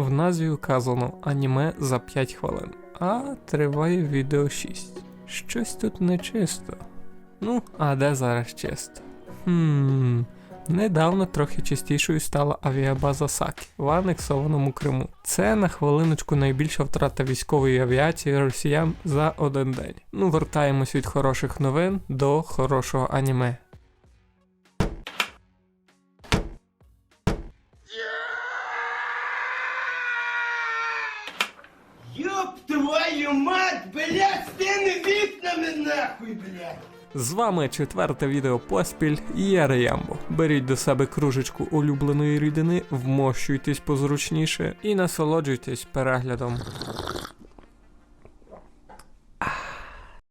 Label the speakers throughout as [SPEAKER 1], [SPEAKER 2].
[SPEAKER 1] В назві вказано аніме за 5 хвилин, а триває відео 6. Щось тут нечисто. Ну, а де зараз чисто? Хм. Недавно трохи чистішою стала авіабаза Сакі в анексованому Криму. Це на хвилиночку найбільша втрата військової авіації росіян за один день. Ну, вертаємось від хороших новин до хорошого аніме.
[SPEAKER 2] Нахуй, блядь!
[SPEAKER 1] З вами четверте відео поспіль і я Реямбо. Беріть до себе кружечку улюбленої рідини, вмощуйтесь позручніше і насолоджуйтесь переглядом.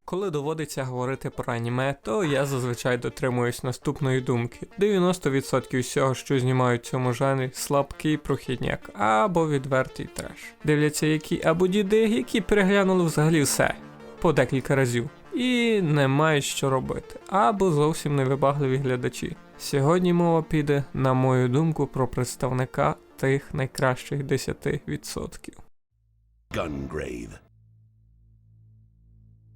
[SPEAKER 1] Коли доводиться говорити про аніме, то я зазвичай дотримуюсь наступної думки: 90% всього, що знімають цьому жанрі, слабкий прохідняк або відвертий треш. Дивляться які або діди, які переглянули взагалі все по декілька разів. І не мають що робити, або зовсім невибагливі глядачі. Сьогодні мова піде, на мою думку, про представника тих найкращих 10%.
[SPEAKER 3] Gungrave.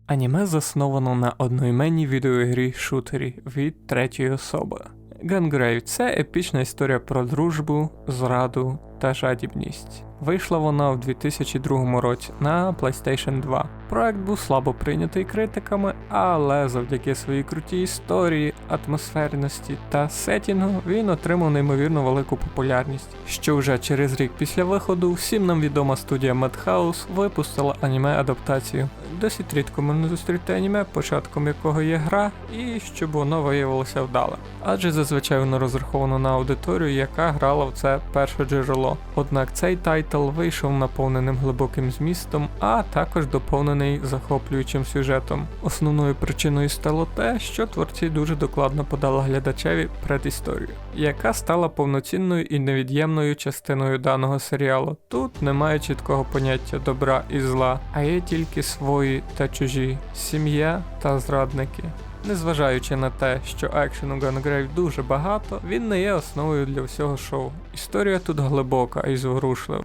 [SPEAKER 1] Аніме засновано на одноіменній відеоігрі шутері від третьої особи. Gungrave – це епічна історія про дружбу, зраду та жадібність. Вийшла вона в 2002 році на PlayStation 2. Проект був слабо прийнятий критиками, але завдяки своїй крутій історії, атмосферності та сетінгу він отримав неймовірно велику популярність. Що вже через рік після виходу всім нам відома студія Madhouse випустила аніме-адаптацію. Досить рідко можна зустріти аніме, початком якого є гра, і щоб воно виявилося вдалим. Адже зазвичай воно розраховано на аудиторію, яка грала в це перше джерело. Однак цей тайтл вийшов наповненим глибоким змістом, а також доповнений захоплюючим сюжетом. Основною причиною стало те, що творці дуже докладно подали глядачеві предісторію, яка стала повноцінною і невід'ємною частиною даного серіалу. Тут немає чіткого поняття добра і зла, а є тільки свої та чужі, сім'я та зрадники. Незважаючи на те, що екшену Gungrave дуже багато, він не є основою для всього шоу. Історія тут глибока і зворушлива.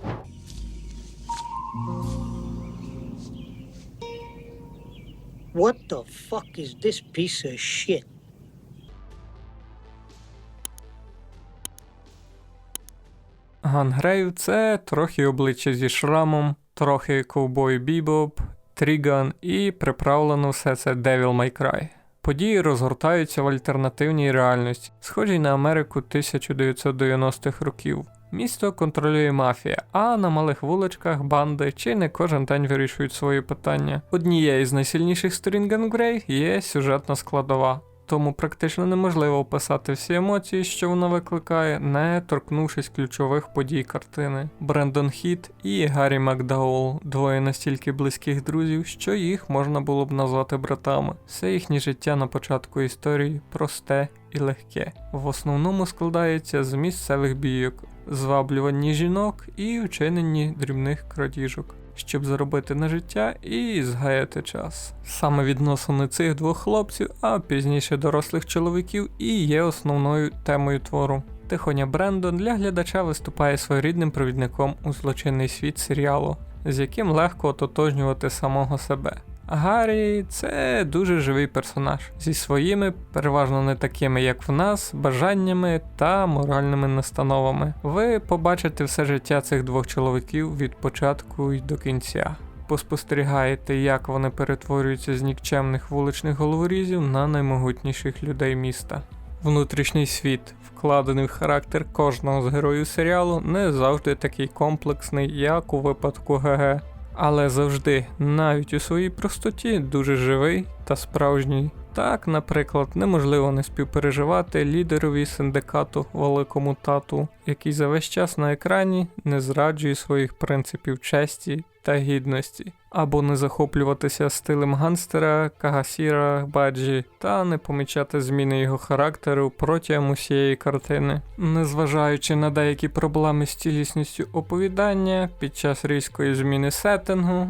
[SPEAKER 4] What the fuck is this piece of shit?
[SPEAKER 1] Гангрейв це трохи обличчя зі шрамом, трохи ковбой бібоп, тріган і приправлено все це Devil May Cry. Події розгортаються в альтернативній реальності, схожій на Америку 1990-х років. Місто контролює мафія, а на малих вуличках банди чи не кожен день вирішують свої питання. Однією з найсильніших сторін Гангрей є сюжетна складова. Тому практично неможливо описати всі емоції, що вона викликає, не торкнувшись ключових подій картини. Брендон Хіт і Гаррі Макдаул двоє настільки близьких друзів, що їх можна було б назвати братами. Все їхнє життя на початку історії просте і легке. В основному складається з місцевих бійок, зваблюванні жінок і вчиненні дрібних крадіжок щоб заробити на життя і згаяти час. Саме відносини цих двох хлопців, а пізніше дорослих чоловіків, і є основною темою твору. Тихоня Брендон для глядача виступає своєрідним провідником у злочинний світ серіалу, з яким легко ототожнювати самого себе. Гаррі це дуже живий персонаж зі своїми, переважно не такими, як в нас, бажаннями та моральними настановами. Ви побачите все життя цих двох чоловіків від початку й до кінця. Поспостерігаєте, як вони перетворюються з нікчемних вуличних головорізів на наймогутніших людей міста. Внутрішній світ, вкладений в характер кожного з героїв серіалу, не завжди такий комплексний, як у випадку ГГ але завжди, навіть у своїй простоті, дуже живий та справжній. Так, наприклад, неможливо не співпереживати лідерові синдикату великому тату, який за весь час на екрані не зраджує своїх принципів честі та гідності, або не захоплюватися стилем ганстера, Кагасіра, Баджі, та не помічати зміни його характеру протягом усієї картини. Незважаючи на деякі проблеми з цілісністю оповідання під час різкої зміни сеттингу,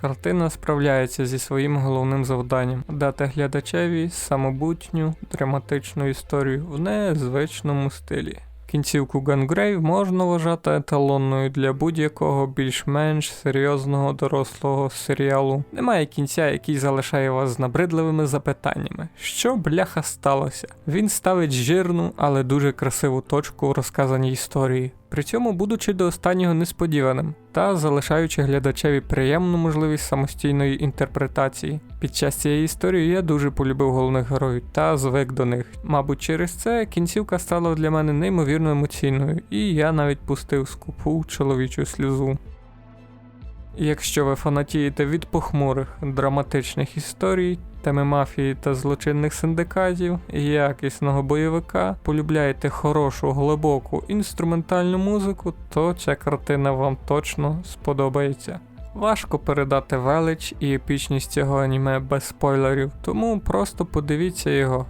[SPEAKER 1] картина справляється зі своїм головним завданням дати глядачеві самобутню драматичну історію в незвичному стилі. Кінцівку Гангрейв можна вважати еталонною для будь-якого більш-менш серйозного дорослого серіалу. Немає кінця, який залишає вас з набридливими запитаннями. Що бляха сталося? Він ставить жирну, але дуже красиву точку у розказаній історії. При цьому будучи до останнього несподіваним та залишаючи глядачеві приємну можливість самостійної інтерпретації. Під час цієї історії я дуже полюбив головних героїв та звик до них. Мабуть, через це кінцівка стала для мене неймовірно емоційною, і я навіть пустив скупу чоловічу сльозу. Якщо ви фанатієте від похмурих драматичних історій, теми мафії та злочинних синдикатів, якісного бойовика, полюбляєте хорошу, глибоку інструментальну музику, то ця картина вам точно сподобається. Важко передати велич і епічність цього аніме без спойлерів, тому просто подивіться його.